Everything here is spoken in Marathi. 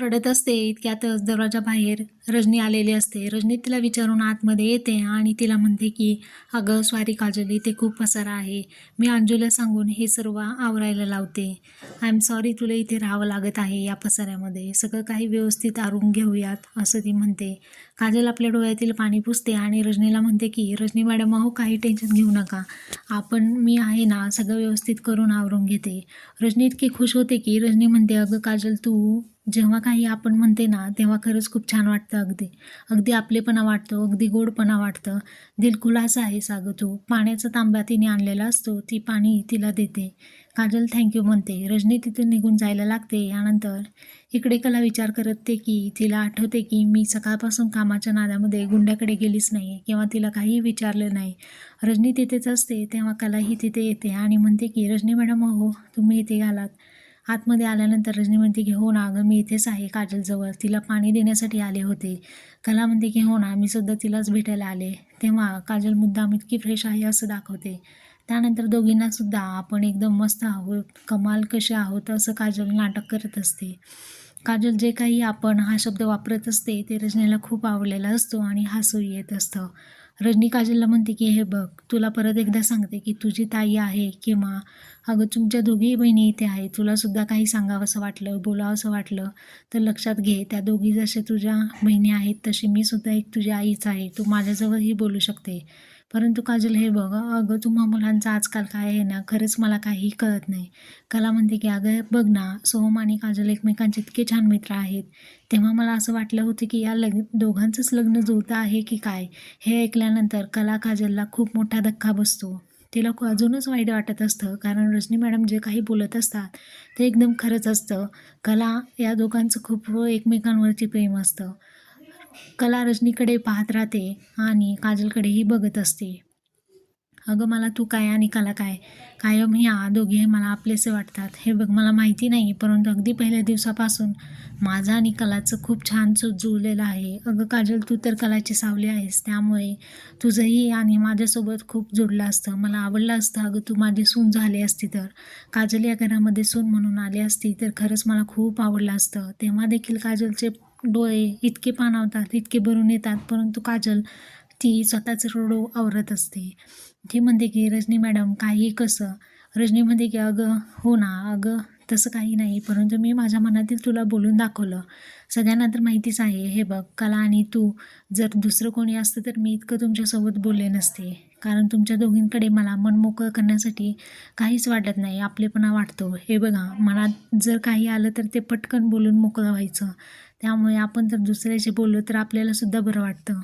रडत असते इतक्यातच दरवाजा बाहेर रजनी आलेली असते. रजनी तिला विचारून आतमध्ये येते आणि तिला म्हणते की अगं स्वारी काजल इथे खूप पसारा आहे. मी अंजूला सांगून हे सर्व आवरायला लावते. आय एम सॉरी तुला इथे राहावं लागत आहे या पसाऱ्यामध्ये. सगळं काही व्यवस्थित आरून घेऊयात असं ती म्हणते. काजल आपल्या डोळ्यातील पाणी पुसते आणि रजनीला म्हणते की रजनी मॅडम अहो काही टेन्शन घेऊ नका. आपण मी आहे ना सगळं व्यवस्थित करून आवरून घेते. रजनी इतकी खुश होते की रजनी म्हणते अगं काजल तू जेव्हा काही आपण म्हणते ना तेव्हा खरंच खूप छान वाटतं. अगदी. अगदी आपलेपणा वाटतो अगदी गोडपणा वाटतं. दिलखुलासा आहे सागं तू. पाण्याचा तांब्या तिने आणलेला असतो ती पाणी तिला देते. काजल थँक्यू म्हणते. रजनी तिथे निघून जायला लागते. यानंतर इकडे कला विचार करते की तिला आठवते की मी सकाळपासून कामाच्या नादामध्ये गुंड्याकडे गेलीच नाही किंवा तिला काहीही विचारलं नाही. रजनी तिथेच असते तेव्हा कलाही तिथे येते आणि म्हणते की रजनी मॅडम हो तुम्ही इथे आलात. आतमध्ये आल्यानंतर रजनी म्हणते की हो ना अगं मी इथेच आहे काजलजवळ. तिला पाणी देण्यासाठी आले होते. कला म्हणते की हो ना मी सुद्धा तिलाच भेटायला आले. तेव्हा काजल मुद्दाम इतकी फ्रेश आहे असं दाखवते. त्यानंतर दोघींना सुद्धा आपण एकदम मस्त आहोत कमाल कसे आहोत असं काजल नाटक करत असते. काजल जे काही आपण हा शब्द वापरत असते ते रजनीला खूप आवडलेला असतो आणि हसू येत असतं. रजनी काजलला म्हणते की हे बघ तुला परत एकदा सांगते की तुझी ताई आहे किंवा अगं तुमच्या दोघीही बहिणी इथे आहे तुलासुद्धा काही सांगावंसं वाटलं बोलावंसं वाटलं तर लक्षात घे त्या दोघी जसे तुझ्या बहिणी आहेत तशी मी सुद्धा एक तुझी आईच आहे तू माझ्याजवळही बोलू शकते. परंतु काजल हे बघ अगं तुम्हा मुलांचं आजकाल काय आहे ना खरंच मला काही कळत नाही. कला म्हणते की अगं बघ ना सोहम आणि काजल एकमेकांचे इतके छान मित्र आहेत. तेव्हा मला असं वाटलं होतं की या लग दोघांचंच लग्न जुळतं आहे की काय हे ऐकल्यानंतर कला काजलला खूप मोठा धक्का बसतो. तिला अजूनच वाईट वाटत असतं कारण रजनी मॅडम जे काही बोलत असतात ते एकदम खरंच असतं. कला या दोघांचं खूप एकमेकांवरती प्रेम असतं. कला रजनीकडे पाहत राहते आणि काजलकडेही बघत असते. अगं मला तू काय आणि कला काय? कायम ह्या दोघे मला आपलेसे वाटतात. हे बघ मला माहिती नाही परंतु अगदी पहिल्या दिवसापासून माझं आणि कलाचं खूप छान सु जुळलेलं आहे. अगं काजल तू तर कलाची सावली आहेस त्यामुळे तुझंही आणि माझ्यासोबत खूप जुळलं असतं. मला आवडलं असतं अगं तू माझी सून झाली असती तर. काजल या घरामध्ये सून म्हणून आली असती तर खरंच मला खूप आवडलं असतं. तेव्हा देखील काजलचे डोळे इतके पाणावतात इतके भरून येतात परंतु काजल ती स्वतःच रोडो आवरत असते. ती म्हणते की रजनी मॅडम काही कसं रजनी म्हणते की अगं हो ना अगं तसं काही नाही. परंतु मी माझ्या मनातील तुला बोलून दाखवलं. सगळ्यांना तर माहितीच आहे. हे बघ कला आणि तू जर दुसरं कोणी असतं तर मी इतकं तुमच्यासोबत बोलले नसते. कारण तुमच्या दोघींकडे मला मन मोकळं करण्यासाठी काहीच वाटत नाही. आपलेपणा वाटतो. हे बघा मनात जर काही आलं तर ते पटकन बोलून मोकळं व्हायचं. त्यामुळे आपण जर दुसऱ्याशी बोललो तर आपल्यालासुद्धा बरं वाटतं.